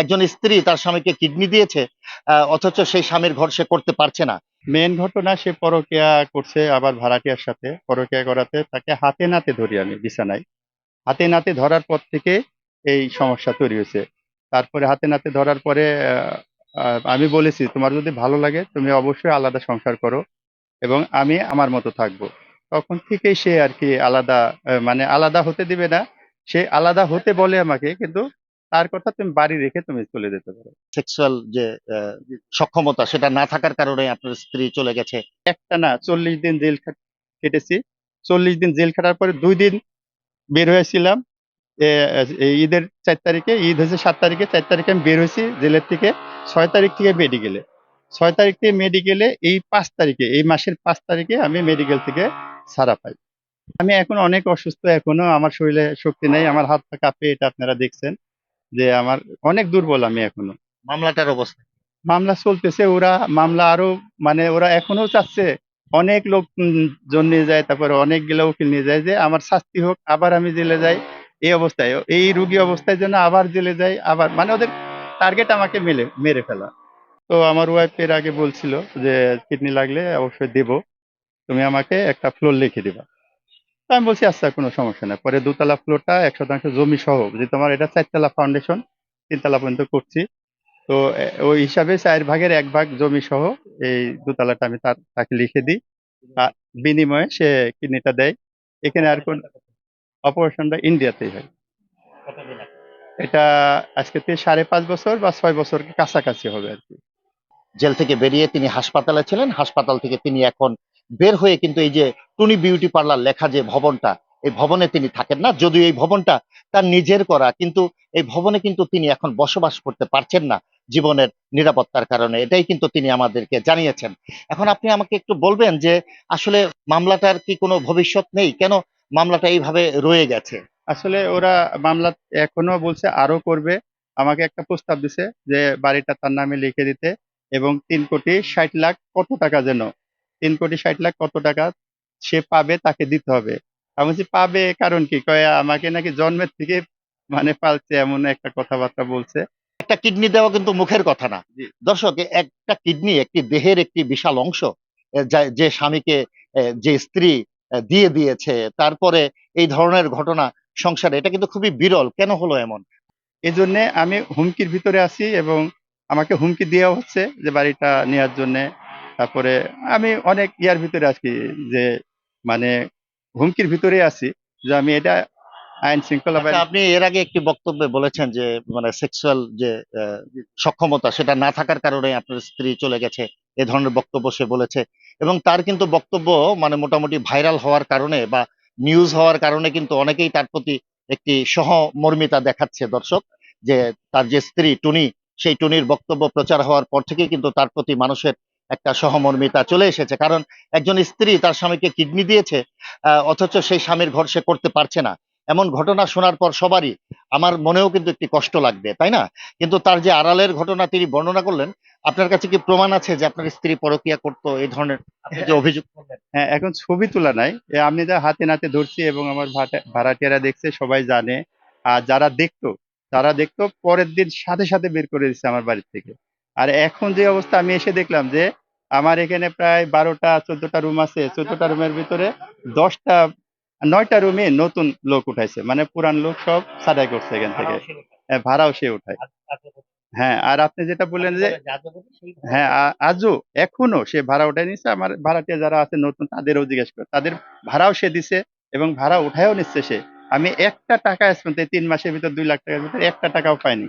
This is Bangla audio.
একজন স্ত্রী তার স্বামীকে কিডনি দিয়েছে অথচ সেই স্বামীর ঘর সে করতে পারছে না। মেন ঘটনা সে পরকিয়া করছে আবার ভাড়াটিয়ার সাথে। পরকিয়া করাতে তাকে হাতে নাতে ধরি আমি বিছানায়। হাতে নাতে ধরার পর থেকে এই সমস্যা তৈরি হয়েছে। তারপরে হাতে নাতে ধরার পরে আমি বলেছি, তোমার যদি ভালো লাগে, তুমি অবশ্যই আলাদা সংসার করো এবং আমি আমার মতো থাকব। তখন থেকেই সে আর কি আলাদা মানে আলাদা হতে দিবে না। সে আলাদা হতে বলে আমাকে, কিন্তু তার কথা তুমি বাড়ি রেখে তুমি চলে যেতে পারো। সেক্সুয়াল যে সক্ষমতা সেটা না থাকার কারণে আপনার স্ত্রী চলে গেছে। একটা না চল্লিশ দিন জেল কেটেছি। চল্লিশ দিন জেল খাটার পরে দুই দিন বের হয়েছিলাম। ঈদের চার তারিখে ঈদ হয়েছে সাত তারিখে চার তারিখে আমি বের হয়েছি জেলের থেকে। ছয় তারিখ থেকে মেডিকেলে ছয় তারিখ থেকে মেডিকেলে এই পাঁচ তারিখে এই মাসের পাঁচ তারিখে আমি মেডিকেল থেকে ছাড়া পাই। আমি এখন অনেক অসুস্থ এখনও আমার শরীরে শক্তি নেই আমার হাত পা কাঁপে এটা আপনারা দেখছেন। যে আমার অনেক দুর্বল আমি এখনও। মামলাটার অবস্থা? মামলা চলতেছে ওরা মামলা আরও মানে ওরা এখনও চাচ্ছে অনেক লোক জন নিয়ে যায় তারপরে অনেক গেলে উকিল নিয়ে যায় যে আমার শাস্তি হোক আবার আমি জেলে যাই। এই অবস্থায় এই রুগী অবস্থায় জন্য আবার জেলে যাই আবার মানে ওদের টার্গেট আমাকে মেলে মেরে ফেলা। তো আমার ওয়াইফ এর আগে বলছিল যে কিডনি লাগলে অবশ্যই দেব। তুমি আমাকে একটা ফ্লোর লিখে দিবা। আমি বলছি আচ্ছা কোনো সমস্যা নেই। পরে দুতলা ফ্লোরটা এক শতাংশ জমি সহ যে তোমার এটা চারতলা ফাউন্ডেশন তিনতলা পর্যন্ত করছি। তো ওই হিসাবে চার ভাগের এক ভাগ জমি সহ এই দুতলাটা আমি তার, তাকে লিখে দিই। আর বিনিময়ে সে কিডনিটা দেয়। এখানে আর কোন অপারেশনটা ইন্ডিয়াতেই হয়। এটা আজকে থেকে সাড়ে পাঁচ বছর বা ছয় বছর কাছাকাছি হবে আর কি। জেল থেকে বেরিয়ে তিনি হাসপাতালে ছিলেন। হাসপাতাল থেকে তিনি এখন বের হয়ে কিন্তু এই যে টুনি বিউটি পার্লার লেখা যে ভবনটা, এই ভবনে তিনি থাকেন না। যদিও এই ভবনটা তার নিজের করা, কিন্তু এই ভবনে কিন্তু তিনি এখন বসবাস করতে পারছেন না জীবনের নিরাপত্তার কারণে। এটাই কিন্তু তিনি আমাদেরকে জানিয়েছেন। এখন আপনি আমাকে একটু বলবেন যে, আসলে মামলাটার কি কোনো ভবিষ্যৎ নেই? কেন মামলাটা এইভাবে রয়ে গেছে? আসলে ওরা মামলা এখনও বলছে আরও করবে। আমাকে একটা প্রস্তাব দিছে যে, বাড়িটা তার নামে লিখে দিতে এবং তিন কোটি ষাট লাখ কত টাকা যেন তিন কোটি ষাট লাখ কত টাকা সে পাবে তাকে দিতে হবে। আমি বলছি পাবে কারণ কি? কয়ে আমাকে নাকি জন্মের থেকে মানে পালছে এমন একটা কথাবার্তা বলছে। একটা কিডনি দেওয়া কিন্তু মুখের কথা না। দর্শক একটা কিডনি একটি দেহের একটি বিশাল অংশ যে স্বামীকে যে স্ত্রী দিয়ে দিয়েছে তারপরে এই ধরনের ঘটনা সংসারে এটা কিন্তু খুবই বিরল। কেন হলো এমন? এই জন্য আমি হুমকির ভিতরে আছি এবং আমাকে হুমকি দেওয়া হচ্ছে যে বাড়িটা নেওয়ার জন্য। তারপরে আমি অনেক ইয়ার ভিতরে আছি যে মানে হুমকির ভিতরে আছি যে আমি এটা আইন শৃঙ্খলা আচ্ছা, আপনি এর আগে একটি বক্তব্যে বলেছেন যে মানে সেক্সুয়াল যে সক্ষমতা সেটা না থাকার কারণে আপনার স্ত্রী চলে গেছে এ ধরনের বক্তব্য সে বলেছে। এবং তার কিন্তু বক্তব্য মানে মোটামুটি ভাইরাল হওয়ার কারণে বা নিউজ হওয়ার কারণে কিন্তু অনেকেই তার প্রতি একটি সহমর্মিতা দেখাচ্ছে দর্শক যে তার যে স্ত্রী টুনি সেই টুনির বক্তব্য প্রচার হওয়ার পর থেকেই কিন্তু তার প্রতি মানুষের একটা সহমর্মিতা চলে এসেছে। কারণ একজন স্ত্রী তার স্বামীকে কিডনি দিয়েছে অথচ সেই স্বামীর ঘর সে করতে পারছে না। এমন ঘটনা শোনার পর সবারই আমার মনেও কিন্তু একটি কষ্ট লাগবে, তাই না? কিন্তু তার যে আড়ালের ঘটনা তিনি বর্ণনা করলেন, আপনার কাছে কি প্রমাণ আছে যে আপনার স্ত্রী পরকিয়া করতো, এই ধরনের যে অভিযোগ হ্যাঁ এখন ছবি তোলা নাই। আমি যা হাতে নাতে ধরছি এবং আমার ভাড়াটিয়ারা দেখছে, সবাই জানে। আর যারা দেখতো, তারা দেখতো, পরের দিন সাথে সাথে বের করে দিচ্ছে আমার বাড়ি থেকে। আর এখন যে অবস্থা, আমি এসে দেখলাম যে আমার এখানে প্রায় বারোটা চোদ্দটা রুম আছে। চোদ্দটা রুমের ভিতরে দশটা নয়টা রুমে নতুন লোক উঠাইছে। মানে পুরান লোক সব ছাড়াই করছে এখান থেকে। হ্যাঁ, ভাড়াও সে উঠায়। হ্যাঁ আর আপনি যেটা বললেন যে হ্যাঁ আজও এখনও সে ভাড়া উঠায় নিচ্ছে আমার ভাড়াটিয়া যারা আছে নতুন তাদেরও জিজ্ঞেস করে। তাদের ভাড়াও সে দিছে এবং ভাড়া উঠায়ও নিচ্ছে সে। আমি একটা টাকা এই তিন মাসের ভিতর দুই লাখ টাকার ভিতরে একটা টাকাও পাইনি।